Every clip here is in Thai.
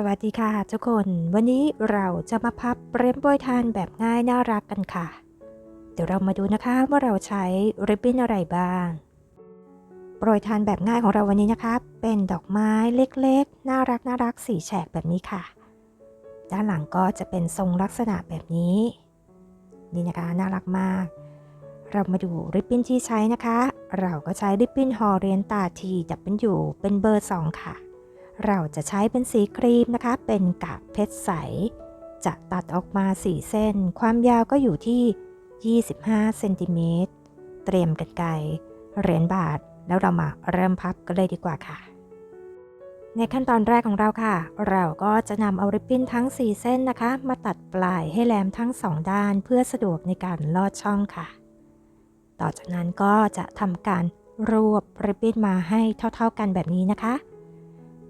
สวัสดีค่ะทุกคน วันนี้เราจะมาพับเรมโบยทานแบบง่ายน่ารักกันค่ะ เดี๋ยวเรามาดูนะคะว่าเราใช้ริบบิ้นอะไรบ้างโปรยทานแบบง่ายของเราวันนี้นะคะ เป็นดอกไม้เล็กๆ น่ารักน่ารักสีแฉกแบบนี้ค่ะ ด้านหลังก็จะเป็นทรงลักษณะแบบนี้ นี่นะคะน่ารักมาก เรามาดูริบบิ้นที่ใช้นะคะ เราก็ใช้ริบบิ้นฮอเรียนตาทีดับเป็นอยู่เป็นเบอร์ 2 ค่ะ เราจะใช้เป็นสีครีมนะคะ เป็นกากเพชรใส จะตัดออกมา4เส้น ความยาวก็อยู่ที่ 25เซนติเมตร เตรียมกันไกเหรียญบาท แล้วเรามาเริ่มพับกันเลยดีกว่าค่ะ ในขั้นตอนแรกของเราค่ะ เราก็จะนำเอาริบบิ้นทั้ง 4 เส้นนะคะ มาตัดปลายให้แหลมทั้ง 2 ด้าน เพื่อสะดวกในการลอดช่องค่ะ ต่อจากนั้นก็จะทำการรวบริบบิ้นมาให้เท่า ๆกันแบบนี้นะคะ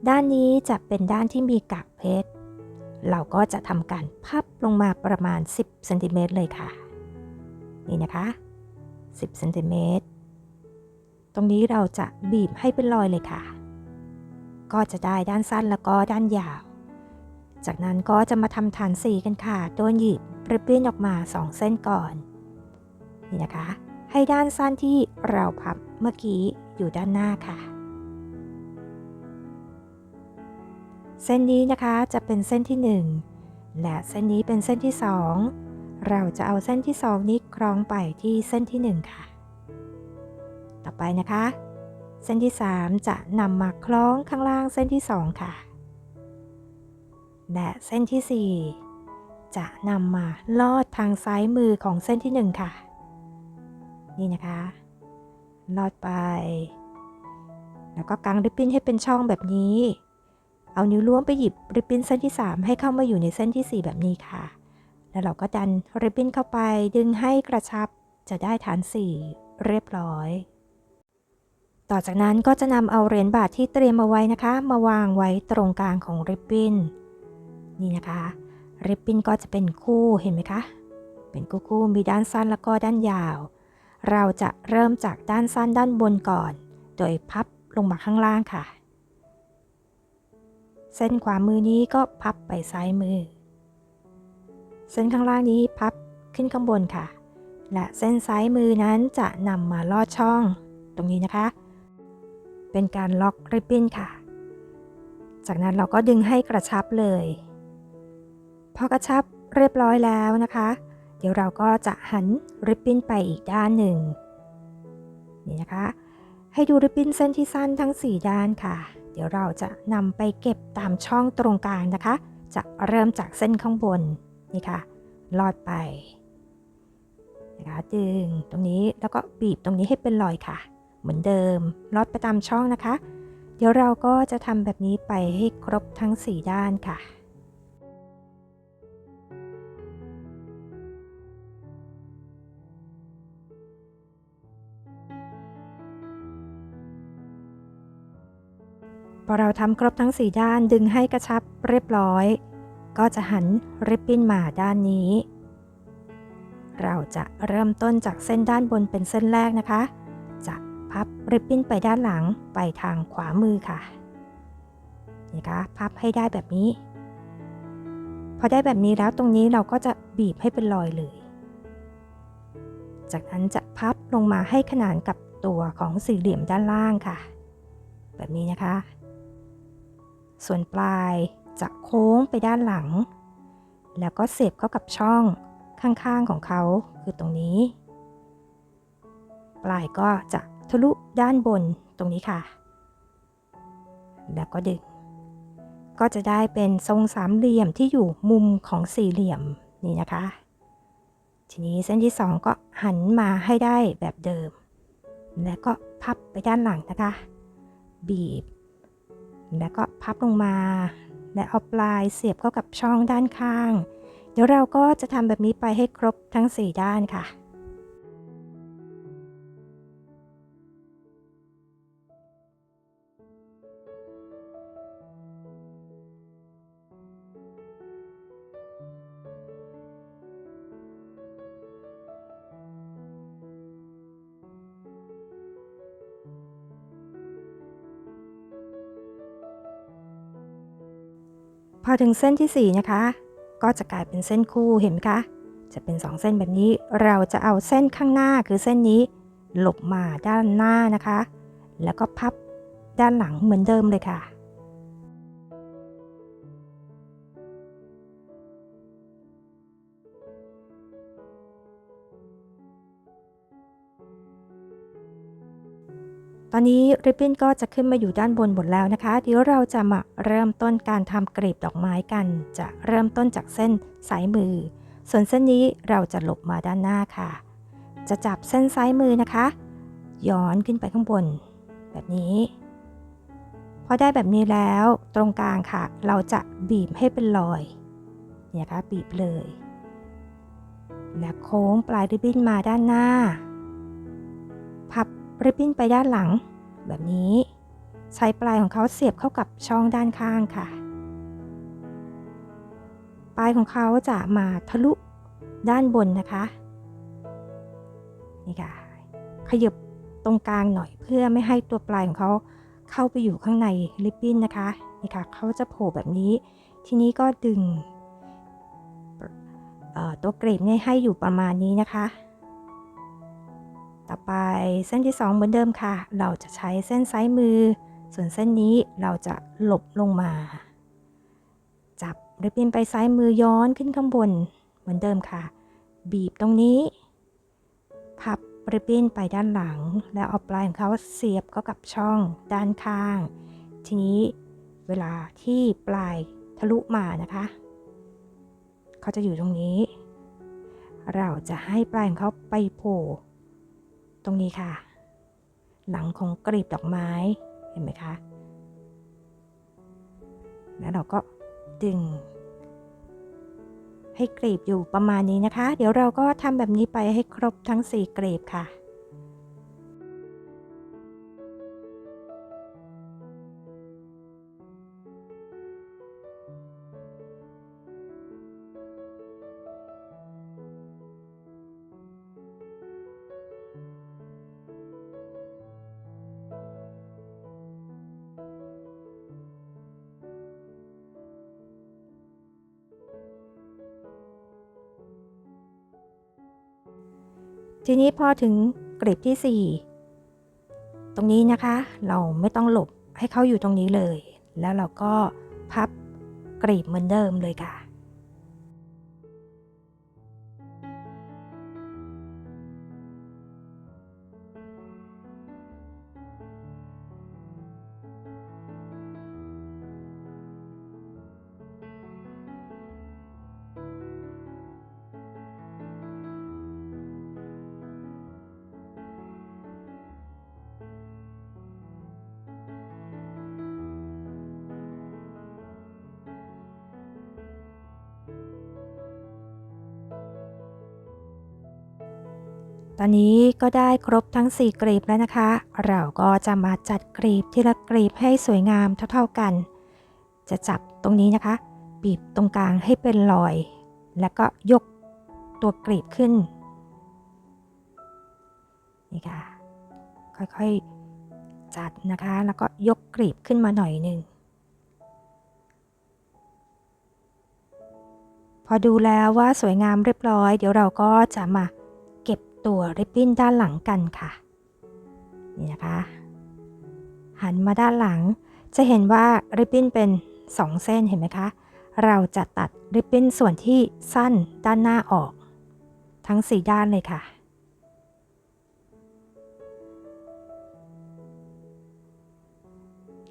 ด้านนี้จะเป็นด้านที่มีกากเพชร เราก็จะทำการพับลงมาประมาณ 10เซนติเมตรเลยค่ะ นี่นะคะ 10เซนติเมตร ตรงนี้เราจะบีบให้เป็นรอยเลยค่ะ ก็จะได้ด้านสั้นแล้วก็ด้านยาว จากนั้นก็จะมาทำฐานสีกันค่ะ โดยหยิบริบบิ้นออกมา 2 เส้นก่อน นี่นะคะ ให้ด้านสั้นที่เราพับเมื่อกี้อยู่ด้านหน้าค่ะ เส้นนี้นะคะจะเป็นเส้นที่ 1 และเส้นนี้เป็นเส้นที่ 2 เราจะเอาเส้นที่ 2 นี้คล้องไปที่เส้นที่ 1 ค่ะ ต่อไปนะคะ เส้นที่ 3 จะนำมาคล้องข้างล่างเส้นที่ 2 ค่ะ และเส้นที่ 4 จะนำมาลอดทางซ้ายมือของเส้นที่ 1 ค่ะ นี่นะคะ ลอดไป แล้วก็กางริบบิ้นให้เป็นช่องแบบนี้ เอานิ้วล้วงไปหยิบริบบิ้นเส้นที่ 3 ให้เข้ามาอยู่ในเส้นที่ 4 แบบนี้ค่ะ แล้วเราก็ดันริบบิ้นเข้าไปดึงให้กระชับจะได้ฐาน 4 เรียบร้อย ต่อจากนั้นก็จะนำเอาเหรียญบาทที่เตรียมเอาไว้นะคะ มาวางไว้ตรงกลางของริบบิ้นนี่นะคะริบบิ้นก็จะเป็นคู่เห็นไหมคะ เป็นคู่มีด้านสั้นแล้วก็ด้านยาว เราจะเริ่มจากด้านสั้นด้านบนก่อน โดยพับลงมาข้างล่างค่ะ เส้นขวามือนี้ก็พับไปซ้ายมือ เส้นข้างล่างนี้พับขึ้นข้างบนค่ะ และเส้นซ้ายมือนั้นจะนำมาลอดช่องตรงนี้นะคะ เป็นการล็อกริบบิ้นค่ะ จากนั้นเราก็ดึงให้กระชับเลย พอกระชับเรียบร้อยแล้วนะคะ เดี๋ยวเราก็จะหันริบบิ้นไปอีกด้านหนึ่งนี่นะคะ ให้ดูริบบิ้นเส้นที่สั้นทั้ง 4 ด้านค่ะ เดี๋ยวเราจะนำไปเก็บตามช่องตรงกลางนะคะ จะเริ่มจากเส้นข้างบนนี่ค่ะ ลอดไปนะคะดึงตรงนี้แล้วก็บีบตรงนี้ให้เป็นรอยค่ะ เหมือนเดิมลอดไปตามช่องนะคะ เดี๋ยวเราก็จะทำแบบนี้ไปให้ครบทั้ง 4 ด้านค่ะ พอเราทำครบทั้ง 4 ด้านดึงให้กระชับเรียบร้อย ก็จะหันริบบิ้นมาด้านนี้ เราจะเริ่มต้นจากเส้นด้านบนเป็นเส้นแรกนะคะ จะพับริบบิ้นไปด้านหลังไปทางขวามือค่ะนี่คะพับให้ได้แบบนี้ พอได้แบบนี้แล้วตรงนี้เราก็จะบีบให้เป็นรอยเลย จากนั้นจะพับลงมาให้ขนานกับตัวของสี่เหลี่ยมด้านล่างค่ะ แบบนี้นะคะ ส่วนปลายจะโค้งไปด้านหลัง แล้วก็เสียบเข้ากับช่องข้างๆของเขาคือตรงนี้ ปลายก็จะทะลุด้านบนตรงนี้ค่ะ แล้วก็ดึง ก็จะได้เป็นทรงสามเหลี่ยมที่อยู่มุมของสี่เหลี่ยมนี่นะคะ ทีนี้เส้นที่สองก็หันมาให้ได้แบบเดิม แล้วก็พับไปด้านหลังนะคะ บีบ แล้วก็พับลงมา และเอาปลายเสียบเข้ากับช่องด้านข้าง เดี๋ยวเราก็จะทำแบบนี้ไปให้ครบทั้ง 4 ด้านค่ะ พอถึงเส้นที่ 4 นะคะ ก็จะกลายเป็นเส้นคู่เห็นไหมคะ จะเป็น 2 เส้นแบบนี้ เราจะเอาเส้นข้างหน้าคือเส้นนี้ หลบมาด้านหน้านะคะ แล้วก็พับด้านหลังเหมือนเดิมเลยค่ะ อนนี้ริบบิ้นก็จะขึ้นมาอยู่ด้านบนหมดแล้วนะคะ เดี๋ยวเราจะมาเริ่มต้นการทำกลีบดอกไม้กัน จะเริ่มต้นจากเส้นซ้ายมือ ส่วนเส้นนี้เราจะหลบมาด้านหน้าค่ะ จะจับเส้นซ้ายมือนะคะ ย้อนขึ้นไปข้างบน แบบนี้ พอได้แบบนี้แล้วตรงกลางค่ะ เราจะบีบให้เป็นรอย เนี่ยค่ะบีบเลย และโค้งปลายริบบิ้นมาด้านหน้า พับ ริบบิ้นไปด้านหลัง แบบนี้ ใช้ปลายของเขาเสียบเข้ากับช่องด้านข้างค่ะ ปลายของเขาจะมาทะลุด้านบนนะคะ นี่ค่ะ ขยับตรงกลางหน่อยเพื่อไม่ให้ตัวปลายของเขาเข้าไปอยู่ข้างในริบบิ้นนะคะ นี่ค่ะ เขาจะโผล่แบบนี้ ทีนี้ก็ดึงตัวกรบเนี่ยให้อยู่ประมาณนี้นะคะ ต่อไปเส้นที่ 2 เหมือนเดิมค่ะ เราจะใช้เส้นซ้ายมือ ส่วนเส้นนี้เราจะหลบลงมา จับริบบิ้นไปซ้ายมือย้อนขึ้นข้างบน เหมือนเดิมค่ะ บีบตรงนี้ พับริบบิ้นไปด้านหลัง แล้วเอาปลายของเขาเสียบเข้ากับช่องด้านข้าง ทีนี้เวลาที่ปลายทะลุมานะคะ เขาจะอยู่ตรงนี้ เราจะให้ปลายของเขาไปโผล่ ตรงนี้ค่ะ หลังของกลีบดอกไม้เห็นไหมคะ แล้วเราก็ดึง ให้กลีบอยู่ประมาณนี้นะคะ เดี๋ยวเราก็ทำแบบนี้ไปให้ครบทั้ง 4 กลีบค่ะ ทีนี้พอถึงกลีบที่ 4 ตรงนี้นะคะ เราไม่ต้องหลบให้เขาอยู่ตรงนี้เลย แล้วเราก็พับกลีบเหมือนเดิมเลยค่ะ ตอนนี้ก็ได้ครบทั้ง 4 กลีบแล้วนะคะ เราก็จะมาจัดกลีบทีละกลีบให้สวยงามเท่าๆกัน จะจับตรงนี้นะคะ บีบตรงกลางให้เป็นรอย แล้วก็ยกตัวกลีบขึ้น นี่ค่ะ ค่อยๆ จัดนะคะ แล้วก็ยกกลีบขึ้นมาหน่อยหนึ่ง พอดูแล้วว่าสวยงามเรียบร้อย เดี๋ยวเราก็จะมา ตัวริบบิ้นด้านหลังกันค่ะ นี่นะคะ หันมาด้านหลัง จะเห็นว่าริบบิ้นเป็น 2 เส้นเห็นไหมคะ เราจะตัดริบบิ้นส่วนที่สั้นด้านหน้าออก ทั้ง 4 ด้านเลยค่ะ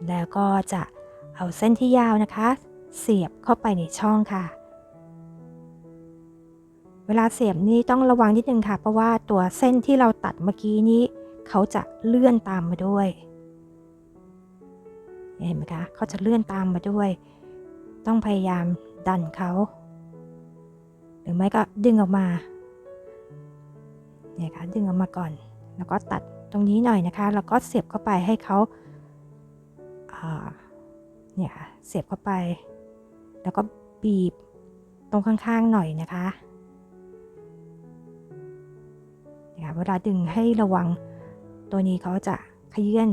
แล้วก็จะเอาเส้นที่ยาวนะคะ เสียบเข้าไปในช่องค่ะ เวลาเสียบนี่ต้องระวังนิดนึงค่ะ เพราะว่าตัวเส้นที่เราตัดเมื่อกี้นี้ เขาจะเลื่อนตามมาด้วย เห็นไหมคะเขาจะเลื่อนตามมาด้วย ต้องพยายามดันเขาหรือไม่ก็ดึงออกมาเนี่ยค่ะดึงออกมาก่อน แล้วก็ตัดตรงนี้หน่อยนะคะ แล้วก็เสียบเข้าไปให้เขาอ่าเนี่ยค่ะเสียบเข้าไป แล้วก็บีบตรงข้างๆหน่อยนะคะ นี่ยค่ะเวลาดึงให้ระวังตัวนี้เขาจะขยื่น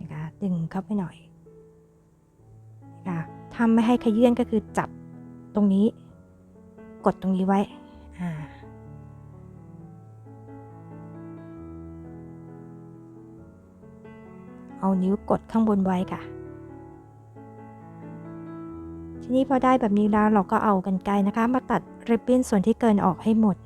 นะคะดึงเข้าไปหน่อยนะคะทำไม่ให้ขยื่นก็คือจับตรงนี้ กดตรงนี้ไว้อ่าเอานิ้วกดข้างบนไว้ค่ะ นี้พอได้แบบนี้แล้วเราก็เอากันไกรนะคะ มาตัดริบบิ้นส่วนที่เกินออกให้หมด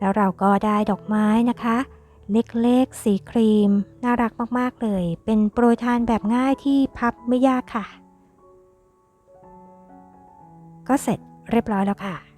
แล้วเราก็ได้ดอกไม้นะคะ เล็กๆ สีครีม น่ารักมากๆเลย เป็นโปรยทานแบบง่ายที่พับไม่ยากค่ะ ก็เสร็จเรียบร้อยแล้วค่ะ